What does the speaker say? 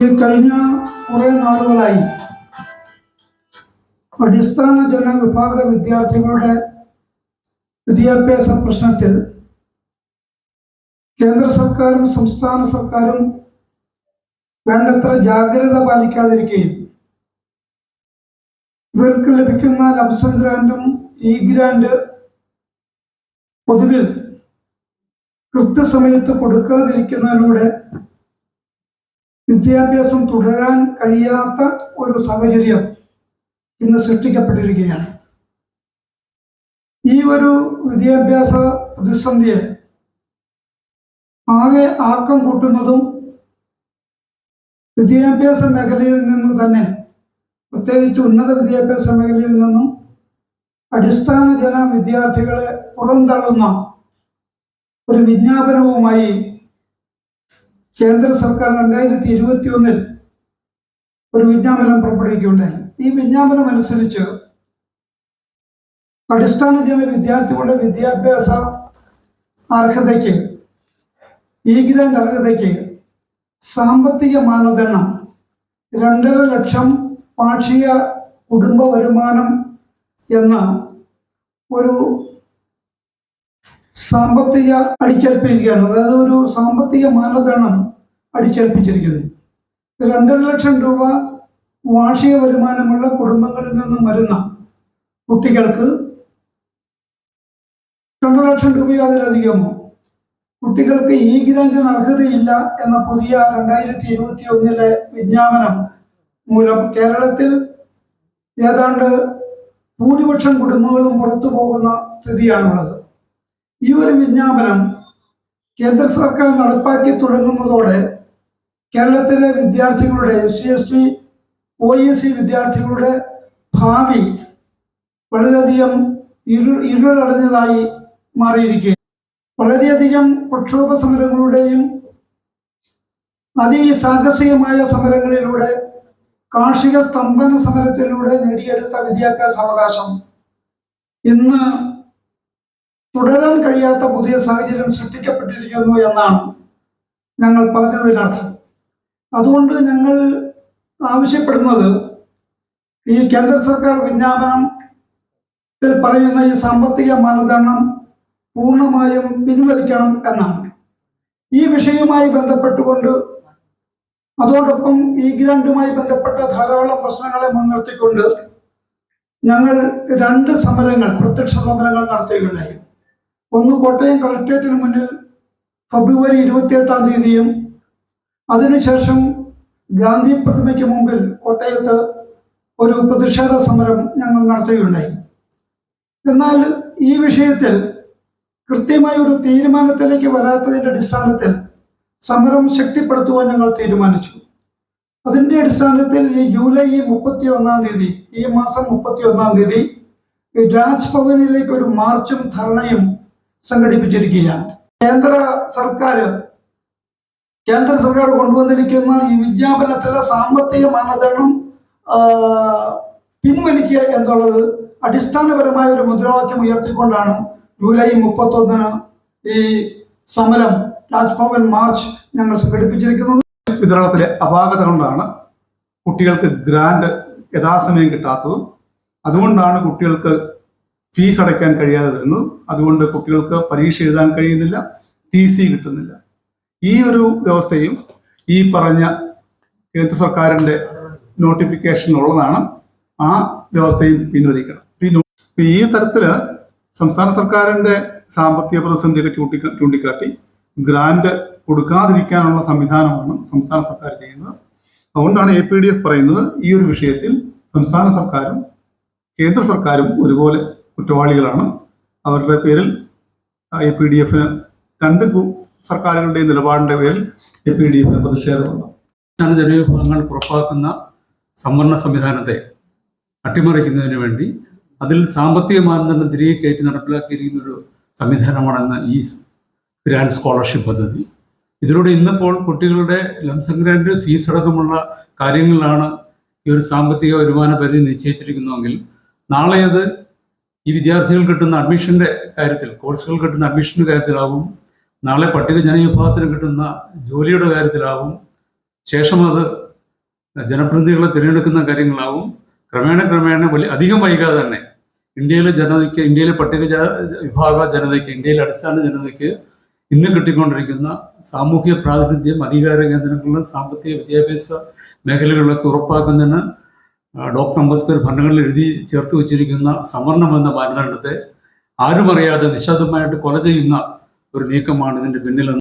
കഴിഞ്ഞ കുറെ നാളുകളായി അടിസ്ഥാന ജനവിഭാഗ വിദ്യാർത്ഥികളുടെ വിദ്യാഭ്യാസ പ്രശ്നത്തിൽ കേന്ദ്ര സർക്കാരും സംസ്ഥാന സർക്കാരും വേണ്ടത്ര ജാഗ്രത പാലിക്കാതിരിക്കുകയും ഇവർക്ക് ലഭിക്കുന്ന ലംസം ഗ്രാൻഡും ഇ ഗ്രാൻഡ് പൊതുവിൽ കൃത്യസമയത്ത് കൊടുക്കാതിരിക്കുന്നതിലൂടെ വിദ്യാഭ്യാസം തുടരാൻ കഴിയാത്ത ഒരു സാഹചര്യം ഇന്ന് സൃഷ്ടിക്കപ്പെട്ടിരിക്കുകയാണ്. ഈ ഒരു വിദ്യാഭ്യാസ പ്രതിസന്ധിയെ ആകെ ആക്കം കൂട്ടുന്നതും വിദ്യാഭ്യാസ മേഖലയിൽ നിന്ന് തന്നെ പ്രത്യേകിച്ച് ഉന്നത വിദ്യാഭ്യാസ മേഖലയിൽ നിന്നും അടിസ്ഥാന ജന വിദ്യാർത്ഥികളെ പുറന്തള്ളുന്ന ഒരു വിജ്ഞാപനവുമായി കേന്ദ്ര സർക്കാർ രണ്ടായിരത്തി ഇരുപത്തി ഒന്നിൽ ഒരു വിജ്ഞാപനം പുറപ്പെടുവിക്കുകയുണ്ടായി. ഈ വിജ്ഞാപനം അനുസരിച്ച് അടിസ്ഥാന ജന വിദ്യാർത്ഥികളുടെ വിദ്യാഭ്യാസ അർഹതയ്ക്ക് ഈ ഗ്രാൻഡ് അർഹതയ്ക്ക് സാമ്പത്തിക മാനദണ്ഡം രണ്ടര ലക്ഷം വാർഷിക കുടുംബ വരുമാനം എന്ന ഒരു സാമ്പത്തിക അടിച്ചേൽപ്പിക്കുകയാണ്. അതായത് ഒരു സാമ്പത്തിക മാനദണ്ഡം അടിച്ചേൽപ്പിച്ചിരിക്കുന്നത് രണ്ടര ലക്ഷം രൂപ വാർഷിക വരുമാനമുള്ള കുടുംബങ്ങളിൽ നിന്നും വരുന്ന കുട്ടികൾക്ക് രണ്ടര ലക്ഷം രൂപയോ അതിലധികമോ? കുട്ടികൾക്ക് ഈ ഗ്രാൻഡിന് അർഹതയില്ല എന്ന പുതിയ രണ്ടായിരത്തി ഇരുപത്തി ഒന്നിലെ വിജ്ഞാപനം മൂലം കേരളത്തിൽ ഏതാണ്ട് ഭൂരിപക്ഷം കുടുംബങ്ങളും പുറത്തു പോകുന്ന സ്ഥിതിയാണുള്ളത്. ഈ ഒരു വിജ്ഞാപനം കേന്ദ്ര സർക്കാർ നടപ്പാക്കി തുടങ്ങുന്നതോടെ കേരളത്തിലെ വിദ്യാർത്ഥികളുടെ S C S T O E C വിദ്യാർത്ഥികളുടെ ഭാവി വളരെയധികം ഇരു ഇരുളടഞ്ഞതായി മാറിയിരിക്കുകയും വളരെയധികം പ്രക്ഷോഭ സമരങ്ങളുടെയും അതിസാഹസികമായ സമരങ്ങളിലൂടെ കാർഷിക സ്തംഭന സമരത്തിലൂടെ നേടിയെടുത്ത വിദ്യാഭ്യാസ അവകാശം ഇന്ന് തുടരാൻ കഴിയാത്ത പുതിയ സാഹചര്യം സൃഷ്ടിക്കപ്പെട്ടിരിക്കുന്നു എന്നാണ് ഞങ്ങൾ പറഞ്ഞതിനർത്ഥം. അതുകൊണ്ട് ഞങ്ങൾ ആവശ്യപ്പെടുന്നത് ഈ കേന്ദ്ര സർക്കാർ വിജ്ഞാപനത്തിൽ പറയുന്ന ഈ സാമ്പത്തിക മാനദണ്ഡം പൂർണമായും പിൻവലിക്കണം എന്നാണ്. ഈ വിഷയവുമായി ബന്ധപ്പെട്ടുകൊണ്ട് അതോടൊപ്പം ഈ ഗ്രാൻഡുമായി ബന്ധപ്പെട്ട ധാരാളം പ്രശ്നങ്ങളെ മുൻനിർത്തിക്കൊണ്ട് ഞങ്ങൾ രണ്ട് സമരങ്ങൾ പ്രത്യക്ഷ സമരങ്ങൾ നടത്തുകയുണ്ടായി. ഒന്ന് കോട്ടയം കളക്ട്രേറ്റിന് മുന്നിൽ ഫെബ്രുവരി ഇരുപത്തിയെട്ടാം തീയതിയും അതിനുശേഷം ഗാന്ധി പ്രതിമയ്ക്ക് മുമ്പിൽ കോട്ടയത്ത് ഒരു പ്രതിഷേധ സമരം ഞങ്ങൾ നടത്തുകയുണ്ടായി. എന്നാൽ ഈ വിഷയത്തിൽ കൃത്യമായ ഒരു തീരുമാനത്തിലേക്ക് വരാത്തതിന്റെ അടിസ്ഥാനത്തിൽ സമരം ശക്തിപ്പെടുത്തുവാൻ ഞങ്ങൾ തീരുമാനിച്ചു. അതിന്റെ അടിസ്ഥാനത്തിൽ ഈ ജൂലൈ മുപ്പത്തി ഒന്നാം തീയതി ഈ മാസം മുപ്പത്തി ഒന്നാം തീയതി രാജ്ഭവനിലേക്ക് ഒരു മാർച്ചും ധർണയും സംഘടിപ്പിച്ചിരിക്കുകയാണ്. കേന്ദ്ര സർക്കാർ കേന്ദ്ര സർക്കാർ കൊണ്ടുവന്നിരിക്കുന്ന ഈ വിജ്ഞാപനത്തിലെ സാമ്പത്തിക മാനദണ്ഡം പിൻവലിക്കുക എന്നുള്ളത് അടിസ്ഥാനപരമായ ഒരു മുദ്രാവാക്യം ഉയർത്തിക്കൊണ്ടാണ് ജൂലൈ മുപ്പത്തൊന്നിന് ഈ സമരം രാജ്ഭവൻ മാർച്ച് ഞങ്ങൾ സംഘടിപ്പിച്ചിരിക്കുന്നത്. വിതരണത്തിലെ അപാകത കൊണ്ടാണ് കുട്ടികൾക്ക് ഗ്രാൻഡ് യഥാസമയം കിട്ടാത്തതും. അതുകൊണ്ടാണ് കുട്ടികൾക്ക് ഫീസ് അടയ്ക്കാൻ കഴിയാതെ വരുന്നു അതുകൊണ്ട് കുട്ടികൾക്ക് പരീക്ഷ എഴുതാൻ കഴിയുന്നില്ല ടി സി കിട്ടുന്നില്ല. ഈ ഒരു വ്യവസ്ഥയും ഈ പറഞ്ഞ കേന്ദ്ര സർക്കാരിന്റെ നോട്ടിഫിക്കേഷൻ ഉള്ളതാണ് ആ വ്യവസ്ഥയും പിൻവലിക്കണം. ഈ തരത്തിൽ സംസ്ഥാന സർക്കാരിന്റെ സാമ്പത്തിക പ്രതിസന്ധിയൊക്കെ ചൂണ്ടി ചൂണ്ടിക്കാട്ടി ഗ്രാന്റ് കൊടുക്കാതിരിക്കാനുള്ള സംവിധാനമാണ് സംസ്ഥാന സർക്കാർ ചെയ്യുന്നത്. അതുകൊണ്ടാണ് എ പി ഡി എഫ് പറയുന്നത് ഈ ഒരു വിഷയത്തിൽ സംസ്ഥാന സർക്കാരും കേന്ദ്ര സർക്കാരും ഒരുപോലെ കുറ്റവാളികളാണ്. അവരുടെ പേരിൽ ഐ പി ഡി എഫിന് രണ്ട് സർക്കാരുകളുടെയും നിലപാടിന്റെ പേരിൽ എ പി ഡി എഫിന് പ്രതിഷേധമുണ്ട്. ജനവിഭാഗങ്ങൾ പുറപ്പാക്കുന്ന സംവരണ സംവിധാനത്തെ അട്ടിമറിക്കുന്നതിന് വേണ്ടി അതിൽ സാമ്പത്തിക മാനദണ്ഡം തിരികെ കയറ്റി നടപ്പിലാക്കിയിരിക്കുന്ന ഒരു സംവിധാനമാണെന്ന് ഈ ഗ്രാൻഡ് സ്കോളർഷിപ്പ് പദ്ധതി. ഇതിലൂടെ ഇന്നിപ്പോൾ കുട്ടികളുടെ ലംസം ഗ്രാൻഡ് ഫീസ് അടക്കമുള്ള കാര്യങ്ങളിലാണ് ഈ ഒരു സാമ്പത്തിക വരുമാന പരിധി നിശ്ചയിച്ചിരിക്കുന്നതെങ്കിൽ നാളെ അത് ഈ വിദ്യാർത്ഥികൾ കിട്ടുന്ന അഡ്മിഷന്റെ കാര്യത്തിൽ കോഴ്സുകൾ കിട്ടുന്ന അഡ്മിഷന്റെ കാര്യത്തിലാവും നാളെ പട്ടിക ജനവിഭാഗത്തിന് കിട്ടുന്ന ജോലിയുടെ കാര്യത്തിലാവും ശേഷം അത് ജനപ്രതിനിധികളെ തിരഞ്ഞെടുക്കുന്ന കാര്യങ്ങളാവും. ക്രമേണ ക്രമേണ വലിയ അധികം വൈകാതെ തന്നെ ഇന്ത്യയിലെ ജനതയ്ക്ക് ഇന്ത്യയിലെ പട്ടിക വിഭാഗ ജനതയ്ക്ക് ഇന്ത്യയിലെ അടിസ്ഥാന ജനതയ്ക്ക് ഇന്ന് കിട്ടിക്കൊണ്ടിരിക്കുന്ന സാമൂഹിക പ്രാതിനിധ്യം അധികാര കേന്ദ്രങ്ങളിലും സാമ്പത്തിക വിദ്യാഭ്യാസ മേഖലകളിലൊക്കെ ഉറപ്പാക്കുന്നതിന് ഡോക്ടർ അംബേദ്കർ ഭരണങ്ങളിൽ എഴുതി ചേർത്ത് വെച്ചിരിക്കുന്ന സംവരണം എന്ന മാനദണ്ഡത്തെ ആരുമറിയാതെ നിശബ്ദമായിട്ട് കൊല ചെയ്യുന്ന ഒരു നീക്കമാണ് ഇതിന്റെ പിന്നിലെന്ന്